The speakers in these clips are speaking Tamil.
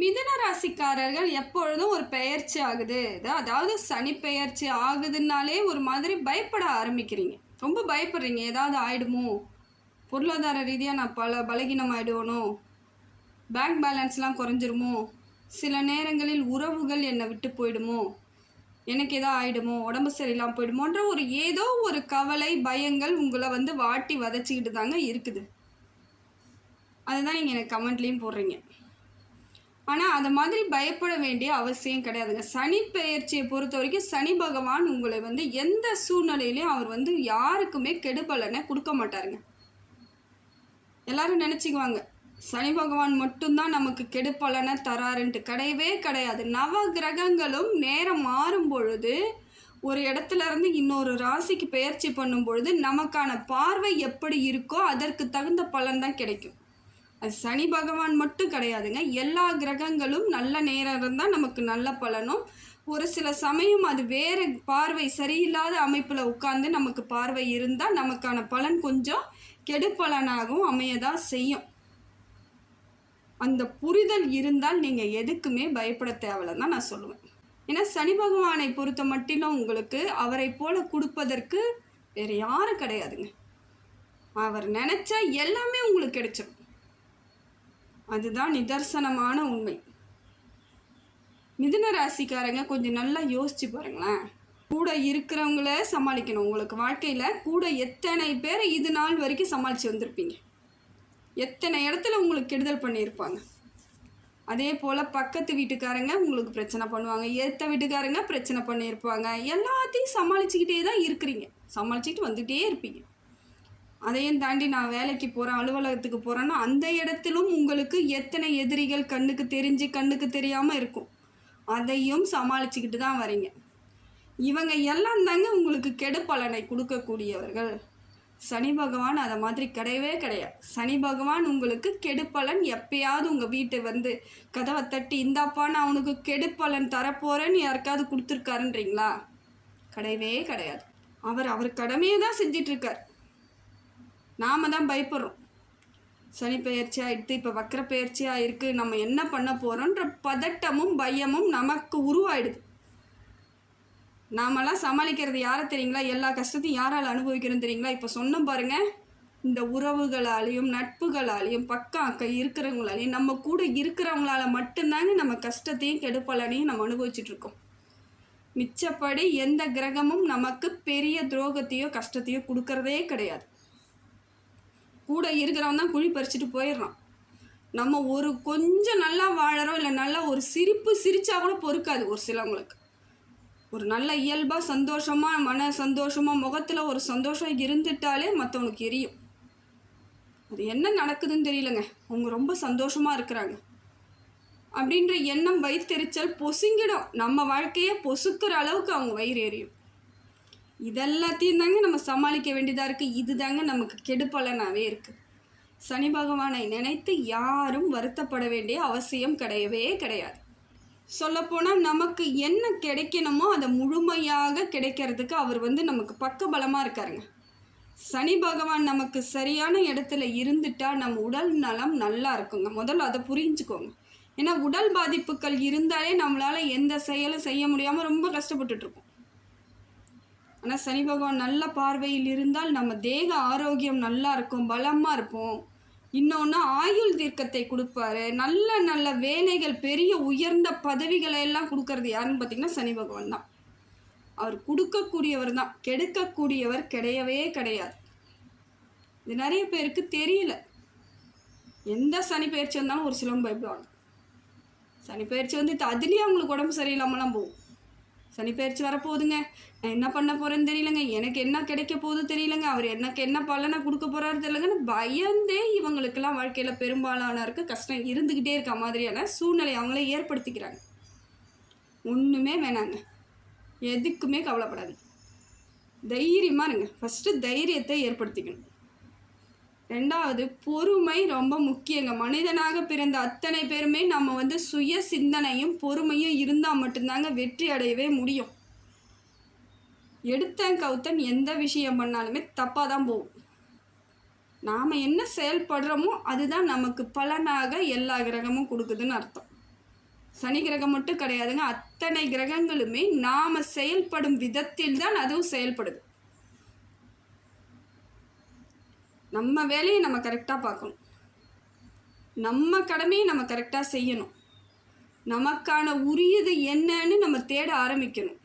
மிதுன ராசிக்காரர்கள் எப்பொழுதும் ஒரு பெயர்ச்சி ஆகுது. அதாவது சனி பெயர்ச்சி ஆகுதுன்னாலே ஒரு மாதிரி பயப்பட ஆரம்பிக்கிறீங்க. ரொம்ப பயப்படுறீங்க. ஏதாவது ஆயிடுமோ? பொருளாதார ரீதியாக நான் பல பலகீனம் ஆகிடுவனோ பேங்க் பேலன்ஸ்லாம் குறைஞ்சிருமோ? சில நேரங்களில் உறவுகள் என்னை விட்டு போயிடுமோ? எனக்கு ஏதோ ஆகிடுமோ உடம்பு சரியில்லாமல் போயிடுமோன்ற ஒரு ஏதோ ஒரு கவலை பயங்கள் உங்களை வந்து வாட்டி வதச்சிக்கிட்டு தாங்க இருக்குது. அதுதான் நீங்கள் எனக்கு கமெண்ட்லேயும் போடுறீங்க. ஆனால் அந்த மாதிரி பயப்பட வேண்டிய அவசியம் கிடையாதுங்க. சனி பெயர்ச்சியை பொறுத்த வரைக்கும் சனி பகவான் உங்களை வந்து எந்த சூழ்நிலையிலையும் அவர் வந்து யாருக்குமே கெடுபலனை கொடுக்க மாட்டாருங்க. எல்லாரும் நினச்சிக்குவாங்க சனி பகவான் மட்டும்தான் நமக்கு கெடுபலனை தராருன்ட்டு. கிடையவே கிடையாது. நவ கிரகங்களும் நேரம் மாறும் பொழுது ஒரு இடத்துல இருந்து இன்னொரு ராசிக்கு பயிற்சி பண்ணும் பொழுது நமக்கான பார்வை எப்படி இருக்கோ அதற்கு தகுந்த பலன் தான் கிடைக்கும். அது சனி பகவான் மட்டும் கிடையாதுங்க. எல்லா கிரகங்களும் நல்ல நேரம் இருந்தால் நமக்கு நல்ல பலனும். ஒரு சில சமயம் அது வேறு பார்வை சரியில்லாத அமைப்பில் உட்கார்ந்து நமக்கு பார்வை இருந்தால் நமக்கான பலன் கொஞ்சம் கெடுப்பலனாகவும் அமையதான் செய்யும். அந்த புரிதல் இருந்தால் நீங்கள் எதுக்குமே பயப்பட தேவையில்லை தான் நான் சொல்லுவேன். ஏன்னா சனி பகவானை பொறுத்த மட்டிலும் உங்களுக்கு அவரை போல கொடுப்பதற்கு வேறு யாரும் கிடையாதுங்க. அவர் நினச்சா எல்லாமே உங்களுக்கு கிடைச்சிடும் அதுதான் நிதர்சனமான உண்மை. மிதுன ராசிக்காரங்க கொஞ்சம் நல்லா யோசிச்சு பாருங்களேன். கூட இருக்கிறவங்கள சமாளிக்கணும். உங்களுக்கு வாழ்க்கையில் கூட எத்தனை பேரை இது நாள் வரைக்கும் சமாளித்து வந்திருப்பீங்க. எத்தனை இடத்துல உங்களுக்கு கெடுதல் பண்ணியிருப்பாங்க. அதே போல் பக்கத்து வீட்டுக்காரங்க உங்களுக்கு பிரச்சனை பண்ணுவாங்க. ஏற்ற வீட்டுக்காரங்க பிரச்சனை பண்ணியிருப்பாங்க. எல்லாத்தையும் சமாளிச்சுக்கிட்டே தான் இருக்கிறீங்க. சமாளிச்சுக்கிட்டு வந்துகிட்டே இருப்பீங்க. அதையும் தாண்டி நான் வேலைக்கு போகிறேன் அலுவலகத்துக்கு போகிறேன்னா அந்த இடத்திலும் உங்களுக்கு எத்தனை எதிரிகள் கண்ணுக்கு தெரிஞ்சு கண்ணுக்கு தெரியாமல் இருக்கும். அதையும் சமாளிச்சுக்கிட்டு தான் வரீங்க. இவங்க எல்லாம் தாங்க உங்களுக்கு கெடுப்பலனை கொடுக்கக்கூடியவர்கள். சனி பகவான் அதை மாதிரி கிடையவே கிடையாது. சனி பகவான் உங்களுக்கு கெடுப்பலன் எப்பயாவது உங்கள் வீட்டை வந்து கதவை தட்டி இந்தாப்பா நான் அவனுக்கு கெடுப்பலன் தரப்போகிறேன்னு யாருக்காவது கொடுத்துருக்காருன்றீங்களா? கிடையவே கிடையாது. அவர் அவர் கடமையை தான் செஞ்சிட்ருக்கார். நாம தான் பயப்படுறோம். சனி பெயர்ச்சி எடுத்து இப்போ வக்கர பெயர்ச்சியாக இருக்குது நம்ம என்ன பண்ண போகிறோன்ற பதட்டமும் பயமும் நமக்கு உருவாயிடுது. நாமெல்லாம் சமாளிக்கிறது யாரை தெரியுங்களா? எல்லா கஷ்டத்தையும் யாரால் அனுபவிக்கிறோம் தெரியுங்களா? இப்போ சொன்னோம் பாருங்கள் இந்த உறவுகளாலையும் நட்புகளாலையும் பக்கம் அக்கம் இருக்கிறவங்களாலையும் நம்ம கூட இருக்கிறவங்களால மட்டும்தாங்க நம்ம கஷ்டத்தையும் கெடுப்பலனையும் நம்ம அனுபவிச்சுட்டு இருக்கோம். மிச்சப்படி எந்த கிரகமும் நமக்கு பெரிய துரோகத்தையோ கஷ்டத்தையோ கொடுக்கறதே கிடையாது. கூட இருக்கிறவன் தான் குழி பறிச்சுட்டு போயிடுறான். நம்ம ஒரு கொஞ்சம் நல்லா வாழறோம் இல்லை நல்லா ஒரு சிரிப்பு சிரிச்சா கூட பொறுக்காது ஒரு சிலவங்களுக்கு. ஒரு நல்ல இயல்பாக சந்தோஷமாக மன சந்தோஷமாக முகத்தில் ஒரு சந்தோஷம் இருந்துட்டாலே மற்றவனுக்கு எரியும். அது என்ன நடக்குதுன்னு தெரியலங்க. அவங்க ரொம்ப சந்தோஷமாக இருக்கிறாங்க. அப்படின்ற எண்ணம் வயிற்றெரிச்சல் பொசுங்கிடும். நம்ம வாழ்க்கையை பொசுக்கிற அளவுக்கு அவங்க வயிறு எரியும். இதெல்லாத்தையும் தாங்க நம்ம சமாளிக்க வேண்டியதாக இருக்குது இது தாங்க நமக்கு கெடுப்பலனாகவே இருக்குது சனி பகவானை நினைத்து யாரும் வருத்தப்பட வேண்டிய அவசியம் கிடையவே கிடையாது. சொல்லப்போனால் நமக்கு என்ன கிடைக்கணுமோ அதை முழுமையாக கிடைக்கிறதுக்கு அவர் வந்து நமக்கு பக்க பலமாக இருக்காருங்க. சனி பகவான் நமக்கு சரியான இடத்துல இருந்துட்டா நம்ம உடல் நலம் நல்லா இருக்குங்க. முதல்ல அதை புரிஞ்சுக்கோங்க. ஏன்னா உடல் பாதிப்புகள் இருந்தாலே நம்மளால் எந்த செயலும் செய்ய முடியாமல் ரொம்ப கஷ்டப்பட்டுட்ருக்கோம் ஆனால் சனி பகவான் நல்ல பார்வையில் இருந்தால் நம்ம தேக ஆரோக்கியம் நல்லா இருக்கும் பலமாக இருப்போம். இன்னொன்று ஆயுள் தீர்க்கத்தை கொடுப்பாரு. நல்ல நல்ல வேலைகள் பெரிய உயர்ந்த பதவிகளை எல்லாம் கொடுக்கறது யாருன்னு பார்த்தீங்கன்னா சனி பகவான் தான். அவர் கொடுக்கக்கூடியவர் தான். கெடுக்கக்கூடியவர் கிடையவே கிடையாது. இது நிறைய பேருக்கு தெரியல. எந்த சனி பயிற்சி வந்தாலும் ஒரு சிலம்பு பயப்படுவாங்க சனி பயிற்சி வந்து அதுலேயே அவங்களுக்கு உடம்பு சரியில்லாமலாம் போகும். சனி பயிற்சி வரப்போகுதுங்க. நான் என்ன பண்ண போகிறேன்னு தெரியலங்க. எனக்கு என்ன கிடைக்க போகுது தெரியலங்க. அவர் எனக்கு என்ன பலனை கொடுக்க போகிறாரு தெரியலங்கன்னு பயந்தே இவங்களுக்கெல்லாம் வாழ்க்கையில் பெரும்பாலானவருக்கு கஷ்டம் இருந்துக்கிட்டே இருக்க மாதிரியான சூழ்நிலை அவங்களே ஏற்படுத்திக்கிறாங்க. ஒன்றுமே வேணாங்க. எதுக்குமே கவலைப்படாது தைரியமாக இருங்க. ஃபஸ்ட்டு தைரியத்தை ஏற்படுத்திக்கணும். ரெண்டாவது பொறுமை ரொம்ப முக்கியங்க. மனிதனாக பிறந்த அத்தனை பேருமே நம்ம வந்து சுய சிந்தனையும் பொறுமையும் இருந்தால் மட்டும்தாங்க வெற்றி அடையவே முடியும். எடுத்தன் கவுத்தன் எந்த விஷயம் பண்ணாலுமே தப்பாக தான் போகும். நாம் என்ன செயல்படுறோமோ அதுதான் நமக்கு பலனாக எல்லா கிரகமும் கொடுக்குதுன்னு அர்த்தம். சனி கிரகம் மட்டும் கிடையாதுங்க. அத்தனை கிரகங்களுமே நாம் செயல்படும் விதத்தில் தான் அதுவும் செயல்படுது. நம்ம வேலையை நம்ம கரெக்டாக பார்க்கணும். நம்ம கடமையை நம்ம கரெக்டாக செய்யணும். நமக்கான உரியது என்னன்னு நம்ம தேட ஆரம்பிக்கணும்.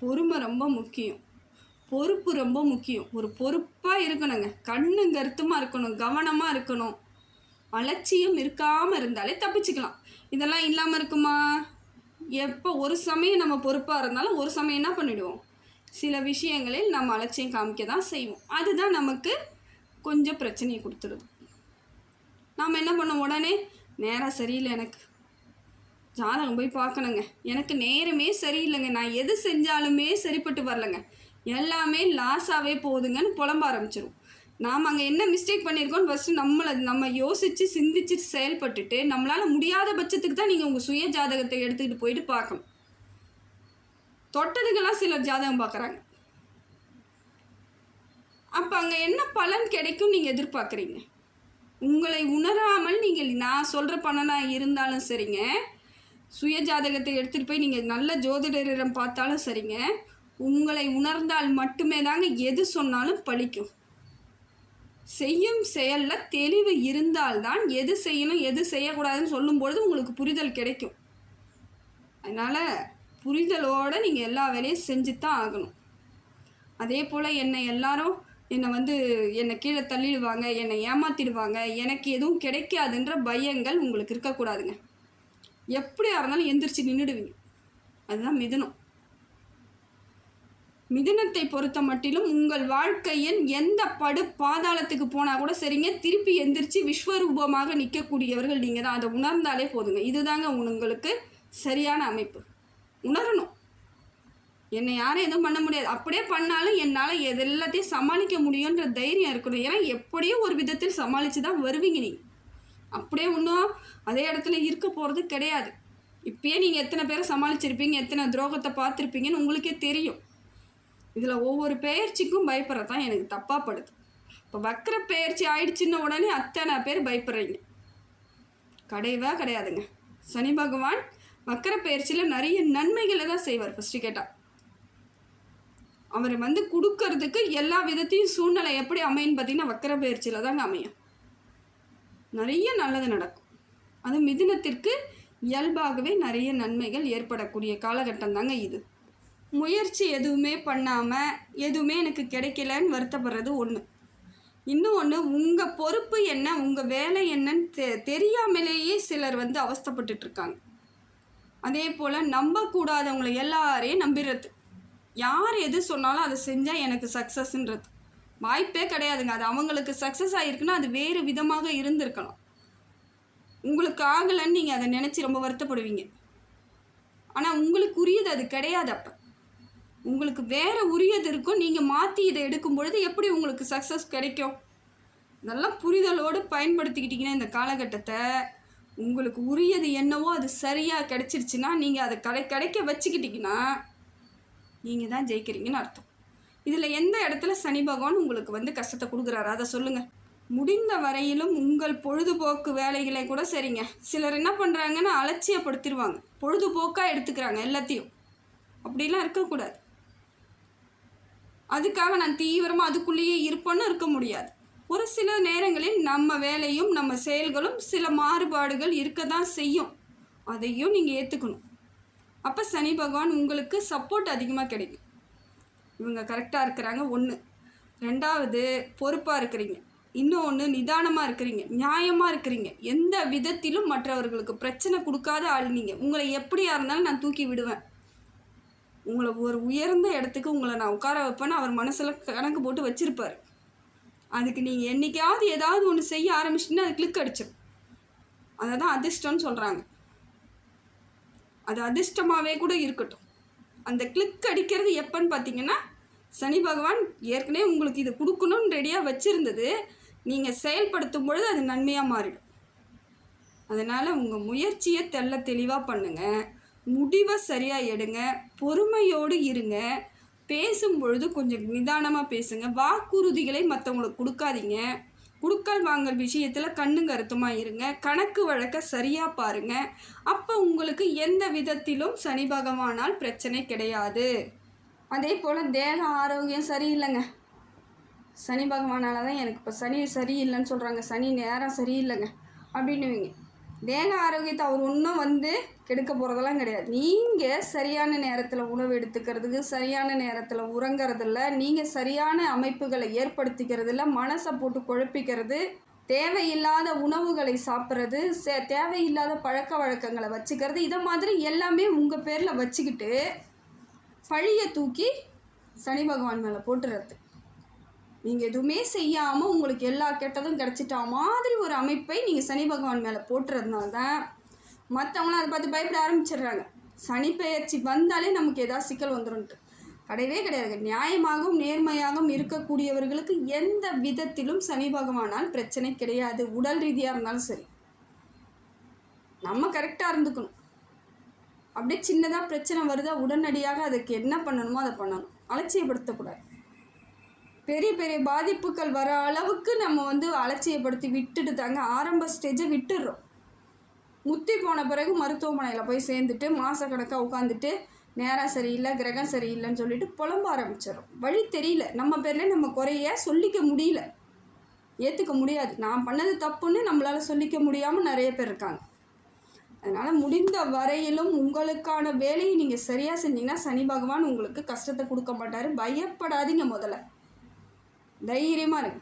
பொறுமை ரொம்ப முக்கியம். பொறுப்பு ரொம்ப முக்கியம். ஒரு பொறுப்பாக இருக்கணுங்க. கண்ணும் கருத்துமாக இருக்கணும். கவனமாக இருக்கணும். அலட்சியம் இருக்காமல் இருந்தாலே தப்பிச்சுக்கலாம். இதெல்லாம் இல்லாமல் இருக்குமா? எப்போ ஒரு சமயம் நம்ம பொறுப்பாக இருந்தாலும் ஒரு சமயம் என்ன பண்ணிவிடுவோம் சில விஷயங்களில் நம்ம அலட்சியம் காமிக்க தான் செய்வோம். அதுதான் நமக்கு கொஞ்சம் பிரச்சனையை கொடுத்துடுது. நாம் என்ன பண்ணோம்? உடனே நேராக சரியில்லை எனக்கு. ஜாதகம் போய் பார்க்கணுங்க. எனக்கு நேரமே சரியில்லைங்க. நான் எது செஞ்சாலுமே சரிப்பட்டு வரலங்க. எல்லாமே லாஸாகவே போகுதுங்கன்னு புலம்ப ஆரம்பிச்சிடும் நாம் அங்கே என்ன மிஸ்டேக் பண்ணியிருக்கோன்னு ஃபஸ்ட்டு நம்மளை நம்ம யோசித்து சிந்திச்சு செயல்பட்டுட்டு நம்மளால் முடியாத பட்சத்துக்கு தான் நீங்கள் உங்கள் சுய ஜாதகத்தை எடுத்துக்கிட்டு போயிட்டு பார்க்கணும். தொட்டதுக்கெல்லாம் சிலர் ஜாதகம் பார்க்குறாங்க. அப்போ அங்கே என்ன பலன் கிடைக்கும் நீங்கள் எதிர்பார்க்குறீங்க? உங்களை உணராமல் நீங்கள் நான் சொல்கிற பலனாக இருந்தாலும் சரிங்க. சுய ஜாதகத்தை எடுத்துகிட்டு போய் நீங்கள் நல்ல ஜோதிடரிடம் பார்த்தாலும் சரிங்க. உங்களை உணர்ந்தால் மட்டுமே தாங்க எது சொன்னாலும் பழிக்கும். செய்யும் செயலில் தெளிவு இருந்தால்தான் எது செய்யணும் எது செய்யக்கூடாதுன்னு சொல்லும்பொழுது உங்களுக்கு புரிதல் கிடைக்கும். அதனால் புரிதலோடு நீங்கள் எல்லா வேலையும் செஞ்சு தான் ஆகணும். அதே போல் என்னை எல்லாரும் என்னை வந்து என்னை கீழே தள்ளிடுவாங்க என்னை ஏமாத்திடுவாங்க. எனக்கு எதுவும் கிடைக்காதுன்ற பயங்கள் உங்களுக்கு இருக்கக்கூடாதுங்க. எப்படியா இருந்தாலும் எந்திரிச்சு நின்றுடுவீங்க. அதுதான் மிதுனம். மிதுனத்தை பொறுத்த மட்டிலும் உங்கள் வாழ்க்கையின் எந்த படு பாதாளத்துக்கு போனால் கூட சரிங்க திருப்பி எந்திரிச்சு விஸ்வரூபமாக நிற்கக்கூடியவர்கள் நீங்கள் தான் அதை உணர்ந்தாலே போதுங்க. இதுதாங்க உங்களுக்கு சரியான அமைப்பு. உணரணும். என்னை யாரும் எதுவும் பண்ண முடியாது. அப்படியே பண்ணாலும் என்னால் எது எல்லாத்தையும் சமாளிக்க முடியுன்ற தைரியம் இருக்கணும். ஏன்னா எப்படியோ ஒரு விதத்தில் சமாளித்து தான் வருவீங்க நீங்கள் அப்படியே ஒன்றும் அதே இடத்துல இருக்க போகிறது கிடையாது. இப்பயே நீங்கள் எத்தனை பேரை சமாளிச்சிருப்பீங்க எத்தனை துரோகத்தை பார்த்துருப்பீங்கன்னு உங்களுக்கே தெரியும். இதில் ஒவ்வொரு பெயர்ச்சிக்கும் பயப்படுறது தான் எனக்கு தப்பாக படுது. இப்போ வக்கர பெயர்ச்சி ஆயிடுச்சுன்ன உடனே அத்தனை பேர் பயப்படுறீங்க. கிடையவே கிடையாதுங்க. சனி பகவான் வக்கர பயிற்சியில் நிறைய நன்மைகளை தான் செய்வார் ஃபஸ்ட்டு கேட்டால் அவர் வந்து கொடுக்கறதுக்கு எல்லா விதத்தையும் சூழ்நிலை எப்படி அமையும் பார்த்தீங்கன்னா வக்கர பயிற்சியில் தாங்க அமையும். நிறைய நல்லது நடக்கும். அது மிதினத்திற்கு இயல்பாகவே நிறைய நன்மைகள் ஏற்படக்கூடிய காலகட்டம் தாங்க இது. முயற்சி எதுவுமே பண்ணாமல் எதுவுமே எனக்கு கிடைக்கலன்னு வருத்தப்படுறது ஒன்று இன்னும் ஒன்று உங்கள் பொறுப்பு என்ன உங்கள் வேலை என்னன்னு தெ தெரியாமலேயே சிலர் வந்து அவஸ்தப்பட்டுட்ருக்காங்க அதே போல் நம்பக்கூடாதவங்களை எல்லாரையும் நம்பிடுறது யார் எது சொன்னாலும் அதை செஞ்சால் எனக்கு சக்ஸஸ்ன்றது வாய்ப்பே கிடையாதுங்க. அது அவங்களுக்கு சக்ஸஸ் ஆகிருக்குன்னா அது வேறு விதமாக இருந்திருக்கலாம் உங்களுக்கு ஆகலைன்னு நீங்கள் அதை நினச்சி ரொம்ப வருத்தப்படுவீங்க. ஆனால் உங்களுக்கு உரியது அது கிடையாது அப்போ. உங்களுக்கு வேறு உரியது இருக்கும். நீங்கள் மாற்றி இதை எடுக்கும் பொழுது எப்படி உங்களுக்கு சக்ஸஸ் கிடைக்கும்? இதெல்லாம் புரிதலோடு பயன்படுத்திக்கிட்டிங்கன்னா இந்த காலகட்டத்தை உங்களுக்கு உரியது என்னவோ அது சரியாக கிடைச்சிருச்சுன்னா நீங்கள் அதை கடை கிடைக்க வச்சுக்கிட்டிங்கன்னா நீங்கள் தான் ஜெயிக்கிறீங்கன்னு அர்த்தம். இதில் எந்த இடத்துல சனி பகவான் உங்களுக்கு வந்து கஷ்டத்தை கொடுக்குறாரு? அதை சொல்லுங்கள் முடிந்த வரையிலும் உங்கள் பொழுதுபோக்கு வேலைகளை கூட சரிங்க. சிலர் என்ன பண்ணுறாங்கன்னா அலட்சியப்படுத்திடுவாங்க பொழுதுபோக்காக எடுத்துக்கிறாங்க எல்லாத்தையும். அப்படிலாம் இருக்கக்கூடாது. அதுக்காக நான் தீவிரமாக அதுக்குள்ளேயே இருப்பேன்னு இருக்க முடியாது. ஒரு சில நேரங்களில் நம்ம வேலையும் நம்ம செயல்களும் சில மாறுபாடுகள் இருக்க தான் செய்யும். அதையும் நீங்கள் ஏற்றுக்கணும் அப்போ சனி பகவான் உங்களுக்கு சப்போர்ட் அதிகமாக கிடைக்கும். இவங்க கரெக்டாக இருக்கிறாங்க. ஒன்று ரெண்டாவது பொறுப்பாக இருக்கிறீங்க. இன்னொன்று நிதானமாக இருக்கிறீங்க. நியாயமாக இருக்கிறீங்க. எந்த விதத்திலும் மற்றவர்களுக்கு பிரச்சனை கொடுக்காத ஆள் நீங்கள் உங்களை எப்படியா இருந்தாலும் நான் தூக்கி விடுவேன். உங்களை ஒரு உயர்ந்த இடத்துக்கு உங்களை நான் உட்கார வைப்பேன்னு அவர் மனசில் கணக்கு போட்டு வச்சுருப்பார். அதுக்கு நீங்கள் என்றைக்காவது ஏதாவது ஒன்று செய்ய ஆரம்பிச்சிட்டிங்கன்னா அது கிளிக் அடிச்சிடும் அதை தான் அதிர்ஷ்டம்னு சொல்கிறாங்க அது அதிர்ஷ்டமாகவே கூட இருக்கட்டும். அந்த கிளிக் அடிக்கிறது எப்போன்னு பார்த்தீங்கன்னா சனி பகவான் ஏற்கனவே உங்களுக்கு இது கொடுக்கணும்னு ரெடியாக வச்சுருந்தது. நீங்கள் செயல்படுத்தும் பொழுது அது நன்மையாக மாறிடும். அதனால் உங்கள் முயற்சியை தெல்ல தெளிவாக பண்ணுங்கள் முடிவை சரியாக எடுங்க. பொறுமையோடு இருங்க. பேசும் பொழுது கொஞ்சம் நிதானமாக பேசுங்க. வாக்குறுதிகளை மற்றவங்களுக்கு கொடுக்காதீங்க. குடுக்கல் வாங்கல் விஷயத்தில் கண்ணு கருத்துமாக இருங்க. கணக்கு வழக்க சரியாக பாருங்க. அப்போ உங்களுக்கு எந்த விதத்திலும் சனி பகவானால் பிரச்சனை கிடையாது. அதே போல் தேக ஆரோக்கியம் சரியில்லைங்க. சனி பகவானால் தான் எனக்கு இப்போ சனி சரியில்லைன்னு சொல்கிறாங்க சனி நேரம் சரியில்லைங்க. அப்படின்னுவீங்க. தேக ஆரோக்கியத்தை அவர் ஒன்றும் வந்து கெடுக்க போகிறதெல்லாம் கிடையாது. நீங்கள் சரியான நேரத்தில் உணவு எடுத்துக்கிறதுக்கு சரியான நேரத்தில் உறங்குறதில்ல நீங்கள் சரியான அமைப்புகளை ஏற்படுத்திக்கிறதில்ல மனசை போட்டு குழப்பிக்கிறது தேவையில்லாத உணவுகளை சாப்பிட்றது சே தேவையில்லாத பழக்க வழக்கங்களை வச்சுக்கிறது இதை மாதிரி எல்லாமே உங்கள் பேரில் வச்சுக்கிட்டு பழியை தூக்கி சனி பகவான் மேலே போட்டுறது. நீங்கள் எதுவுமே செய்யாமல் உங்களுக்கு எல்லா கெட்டதும் கிடச்சிட்டா மாதிரி ஒரு அமைப்பை நீங்கள் சனி பகவான் மேலே போட்டுறதுனால தான் மற்றவங்களாம் அதை பார்த்து பயப்பட ஆரம்பிச்சிடுறாங்க. சனி பெயர்ச்சி வந்தாலே நமக்கு ஏதாவது சிக்கல் வந்துடும்ட்டு கிடையவே கிடையாது. நியாயமாகவும் நேர்மையாகவும் இருக்கக்கூடியவர்களுக்கு எந்த விதத்திலும் சனி பகவானால் பிரச்சனை கிடையாது. உடல் ரீதியாக இருந்தாலும் சரி. நம்ம கரெக்டாக இருந்துக்கணும். அப்படியே சின்னதாக பிரச்சனை வருதா உடனடியாக அதுக்கு என்ன பண்ணணுமோ அதை பண்ணணும். அலட்சியப்படுத்தக்கூடாது. பெரிய பெரிய பாதிப்புகள் வர அளவுக்கு நம்ம வந்து அலட்சியப்படுத்தி விட்டுட்டு தாங்க ஆரம்ப ஸ்டேஜை விட்டுடுறோம். முத்தி போன பிறகு மருத்துவமனையில் போய் சேர்ந்துட்டு மாதக்கணக்காக உட்காந்துட்டு நேரம் சரியில்லை கிரகம் சரியில்லைன்னு சொல்லிட்டு புலம்ப ஆரம்பிச்சிடும் வழி தெரியல. நம்ம பேரில் நம்ம குறைய சொல்லிக்க முடியல. ஏற்றுக்க முடியாது. நான் பண்ணது தப்புன்னு நம்மளால் சொல்லிக்க முடியாமல் நிறைய பேர் இருக்காங்க. அதனால் முடிந்த வரையிலும் உங்களுக்கான வேலையை நீங்கள் சரியாக செஞ்சீங்கன்னா சனி பகவான் உங்களுக்கு கஷ்டத்தை கொடுக்க மாட்டார். பயப்படாதீங்க முதல்ல. தைரியமாக இருங்க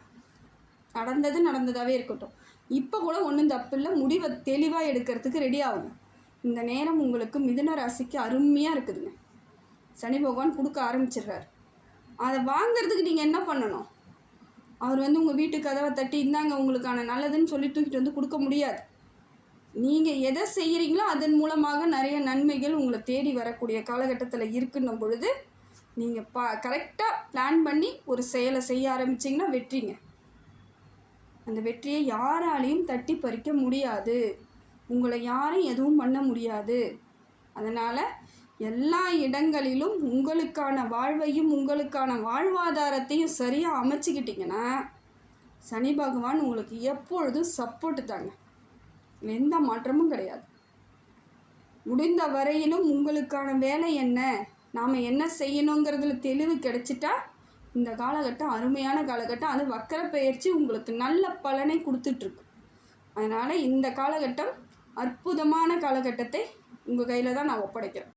நடந்தது நடந்ததாகவே இருக்கட்டும். இப்போ கூட ஒன்றும் தப்பு இல்லை முடிவை தெளிவாக எடுக்கிறதுக்கு ரெடி ஆகும் இந்த நேரம் உங்களுக்கு மிதுன ராசிக்கு அருமையாக இருக்குதுங்க. சனி பகவான் கொடுக்க ஆரம்பிச்சிடுறாரு. அதை வாங்கிறதுக்கு நீங்கள் என்ன பண்ணணும்? அவர் வந்து உங்கள் வீட்டு கதவை தட்டி இந்தாங்க உங்களுக்கான நல்லதுன்னு சொல்லி தூக்கிட்டு வந்து கொடுக்க முடியாது. நீங்கள் எதை செய்கிறீங்களோ அதன் மூலமாக நிறைய நன்மைகள் உங்களை தேடி வரக்கூடிய காலகட்டத்தில் இருக்குன்னும் பொழுது நீங்கள் பா கரெக்டாக பிளான் பண்ணி ஒரு செயலை செய்ய ஆரம்பிச்சிங்கன்னா வெற்றிங்க. அந்த வெற்றியை யாராலையும் தட்டி பறிக்க முடியாது. உங்களை யாரும் எதுவும் பண்ண முடியாது. அதனால் எல்லா இடங்களிலும் உங்களுக்கான வாழ்வையும் உங்களுக்கான வாழ்வாதாரத்தையும் சரியாக அமைச்சிக்கிட்டிங்கன்னா சனி பகவான் உங்களுக்கு எப்பொழுதும் சப்போர்ட்டு தாங்க. எந்த மாற்றமும் கிடையாது. முடிந்த வரையிலும் உங்களுக்கான வேலை என்ன? நாம் என்ன செய்யணுங்கிறதுல தெளிவு கிடைச்சிட்டா இந்த காலகட்டம் அருமையான காலகட்டம். அது வக்கர பயிற்சி உங்களுக்கு நல்ல பலனை கொடுத்துட்ருக்கு. அதனால் இந்த காலகட்டம் அற்புதமான காலகட்டத்தை உங்கள் கையில் தான் நான் ஒப்படைக்கிறேன்.